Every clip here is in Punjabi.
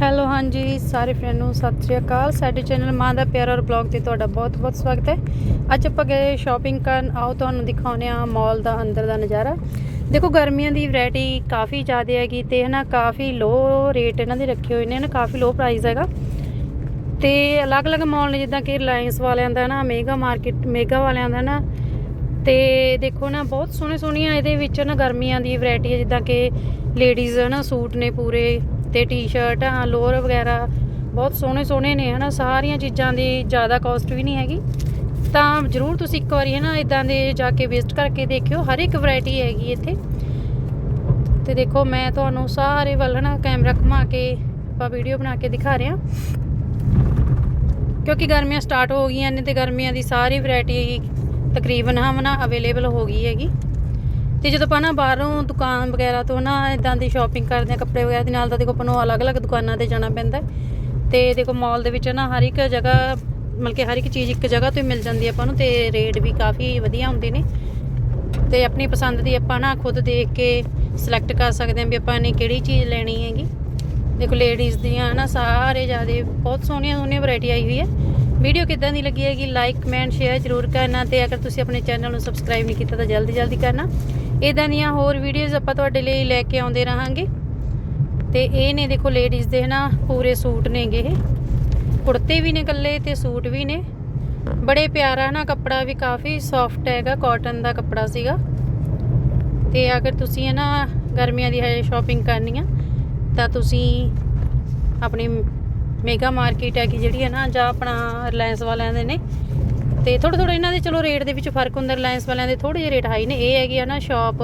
ਹੈਲੋ, ਹਾਂਜੀ, ਸਾਰੇ ਫਰੈਂਡ ਨੂੰ ਸਤਿ ਸ਼੍ਰੀ ਅਕਾਲ। ਸਾਡੇ ਚੈਨਲ ਮਾਂ ਦਾ ਪਿਆਰ ਔਰ ਬਲੌਗ ਤੇ ਤੁਹਾਡਾ ਬਹੁਤ-ਬਹੁਤ ਸਵਾਗਤ ਹੈ। ਅੱਜ ਆਪਾਂ ਗਏ ਸ਼ਾਪਿੰਗ ਕਰਨ। ਆਓ, ਤੁਹਾਨੂੰ ਦਿਖਾਉਂਦੇ ਆ ਮਾਲ ਦਾ ਅੰਦਰ ਦਾ ਨਜ਼ਾਰਾ। ਦੇਖੋ, ਗਰਮੀਆਂ ਦੀ ਵੈਰਾਈਟੀ ਕਾਫੀ ਜ਼ਿਆਦਾ ਹੈਗੀ ਤੇ ਹਨਾ, ਕਾਫੀ ਲੋ ਰੇਟ ਇਹਨਾਂ ਦੇ ਰੱਖੇ ਹੋਏ ਨੇ ਨਾ ਕਾਫੀ ਲੋ ਪ੍ਰਾਈਸ ਹੈਗਾ। ਤੇ ਅਲੱਗ-ਅਲੱਗ ਮਾਲ ਨੇ, ਜਿੱਦਾਂ ਕਿ ਰਿਲਾਇੰਸ ਵਾਲਿਆਂ ਦਾ ਨਾ ਮੇਗਾ ਮਾਰਕੀਟ ਮੇਗਾ ਵਾਲਿਆਂ ਦਾ ਨਾ ਤੇ ਦੇਖੋ ਨਾ, ਬਹੁਤ ਸੋਹਣੇ ਸੋਹਣੀਆਂ ਇਹਦੇ ਵਿੱਚ ਨਾ ਗਰਮੀਆਂ ਦੀ ਵੈਰਾਈਟੀ ਹੈ, ਜਿੱਦਾਂ ਕਿ ਲੇਡੀਜ਼ ਨਾ ਸੂਟ ਨੇ ਪੂਰੇ। ਤੇ ਟੀ-ਸ਼ਰਟਾਂ ਲੋਅਰ ਵਗੈਰਾ ਬਹੁਤ ਸੋਹਣੇ ਸੋਹਣੇ ਨੇ, ਹਨਾ, ਸਾਰੀਆਂ ਚੀਜ਼ਾਂ ਦੀ ਜ਼ਿਆਦਾ ਕਾਸਟ ਵੀ ਨਹੀਂ ਹੈਗੀ। ਤਾਂ ਜਰੂਰ ਤੁਸੀਂ ਇੱਕ ਵਾਰੀ, ਹਨਾ ਇਦਾਂ ਦੇ ਜਾ ਕੇ ਵਿਜ਼ਿਟ ਕਰਕੇ ਦੇਖਿਓ, ਹਰ ਇੱਕ ਵੈਰਾਈਟੀ ਹੈਗੀ ਇੱਥੇ। ਤੇ ਦੇਖੋ, ਮੈਂ ਤੁਹਾਨੂੰ ਸਾਰੇ ਵੱਲ ਨਾ ਕੈਮਰਾ ਘੁਮਾ ਕੇ, ਆਪਾਂ ਵੀਡੀਓ ਬਣਾ ਕੇ ਦਿਖਾ ਰਹੇ ਹਾਂ। ਕਿਉਂਕਿ ਗਰਮੀਆਂ ਸਟਾਰਟ ਹੋ ਗਈਆਂ ਨੇ ਤੇ ਗਰਮੀਆਂ ਦੀ ਸਾਰੀ ਵੈਰਾਈਟੀ ਤਕਰੀਬਨ ਹਮਨਾ ਅਵੇਲੇਬਲ ਹੋ ਗਈ ਹੈਗੀ। ਤੇ ਜਦੋਂ ਆਪਾਂ ਨਾ ਬਾਹਰੋਂ ਦੁਕਾਨ ਵਗੈਰਾ ਤੋਂ ਨਾ ਇਦਾਂ ਦੀ ਸ਼ਾਪਿੰਗ ਕਰਦੇ ਆ ਕੱਪੜੇ ਵਗੈਰਾ ਦੇ ਨਾਲ ਤਾਂ ਦੇਖੋ ਆਪਾਂ ਨੂੰ ਅਲੱਗ-ਅਲੱਗ ਦੁਕਾਨਾਂ ਤੇ ਜਾਣਾ ਪੈਂਦਾ ਹੈ। ਤੇ ਦੇਖੋ ਮਾਲ ਦੇ ਵਿੱਚ ਨਾ ਹਰ ਇੱਕ ਜਗ੍ਹਾ, ਮਤਲਬ ਕਿ ਹਰ ਇੱਕ ਚੀਜ਼ ਇੱਕ ਜਗ੍ਹਾ ਤੋਂ ਹੀ ਮਿਲ ਜਾਂਦੀ ਹੈ ਆਪਾਂ ਨੂੰ, ਤੇ ਰੇਟ ਵੀ ਕਾਫੀ ਵਧੀਆ ਹੁੰਦੇ ਨੇ। ਤੇ ਆਪਣੀ ਪਸੰਦ ਦੀ ਆਪਾਂ ਨਾ ਖੁਦ ਦੇਖ ਕੇ ਸਿਲੈਕਟ ਕਰ ਸਕਦੇ ਹਾਂ ਵੀ ਆਪਾਂ ਨੇ ਕਿਹੜੀ ਚੀਜ਼ ਲੈਣੀ ਹੈਗੀ। ਦੇਖੋ ਲੇਡੀਜ਼ ਦੀਆਂ ਨਾ ਸਾਰੇ ਜਿਆਦੇ ਬਹੁਤ ਸੋਹਣੀਆਂ ਸੋਹਣੀਆਂ ਵੈਰਾਈਟੀ ਆਈ ਹੋਈ ਹੈ। ਵੀਡੀਓ ਕਿੱਦਾਂ ਦੀ ਲੱਗੀ ਹੈਗੀ? ਲਾਈਕ ਕਮੈਂਟ ਸ਼ੇਅਰ ਜ਼ਰੂਰ ਕਰਨਾ ਤੇ ਅਗਰ ਤੁਸੀਂ ਆਪਣੇ ਚੈਨਲ ਨੂੰ ਸਬਸਕ੍ਰਾਈਬ ਨਹੀਂ ਕੀਤਾ ਤਾਂ ਜਲਦੀ ਜਲਦੀ ਕਰਨਾ। ਇਦਾਂ ਦੀਆਂ ਹੋਰ ਵੀਡੀਓਜ਼ ਆਪਾਂ ਤੁਹਾਡੇ ਲਈ ਲੈ ਕੇ ਆਉਂਦੇ ਰਹਾਂਗੇ। ਤੇ ਇਹ ਨੇ ਦੇਖੋ ਲੇਡੀਜ਼ ਦੇ ਨਾ ਪੂਰੇ ਸੂਟ ਨੇਗੇ ਇਹ। ਕੁੜਤੇ ਵੀ ਨੇ ਕੱਲੇ ਤੇ ਸੂਟ ਵੀ ਨੇ। ਬੜੇ ਪਿਆਰਾ ਨਾ ਕੱਪੜਾ ਵੀ ਕਾਫੀ ਸੌਫਟ ਹੈਗਾ ਕਾਟਨ ਦਾ ਕੱਪੜਾ ਸੀਗਾ। ਤੇ ਅਗਰ ਤੁਸੀਂ ਇਹ ਨਾ ਗਰਮੀਆਂ ਦੀ ਹਜੇ ਸ਼ਾਪਿੰਗ ਕਰਨੀ ਆ, ਤਾਂ ਤੁਸੀਂ ਆਪਣੀ ਮੇਗਾ ਮਾਰਕੀਟ ਹੈ ਕਿ ਜਿਹੜੀ ਹੈ ਨਾ ਜਾਂ ਆਪਣਾ ਰਿਲਾਇੰਸ ਵਾਲਿਆਂ ਦੇ ਨੇ। ਤੇ ਥੋੜਾ ਥੋੜਾ ਇਹਨਾਂ ਦੇ ਚਲੋ ਰੇਟ ਦੇ ਵਿੱਚ ਫ਼ਰਕ ਹੁੰਦਾ ਰਿਲਾਇੰਸ ਵਾਲਿਆਂ ਦੇ ਥੋੜੇ ਜਿਹੇ ਰੇਟ ਹਾਈ ਨੇ। ਇਹ ਹੈਗੀ ਹੈ ਨਾ ਸ਼ਾਪ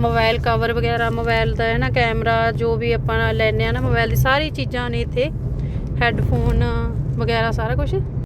ਮੋਬਾਈਲ ਕਵਰ ਵਗੈਰਾ ਮੋਬਾਈਲ ਦਾ ਹੈ ਨਾ ਕੈਮਰਾ ਜੋ ਵੀ ਆਪਾਂ ਲੈਨੇ ਆ ਨਾ ਮੋਬਾਈਲ ਦੀ ਸਾਰੀ ਚੀਜ਼ਾਂ ਨੇ ਇੱਥੇ। ਹੈੱਡਫੋਨ ਵਗੈਰਾ ਸਾਰਾ ਕੁਝ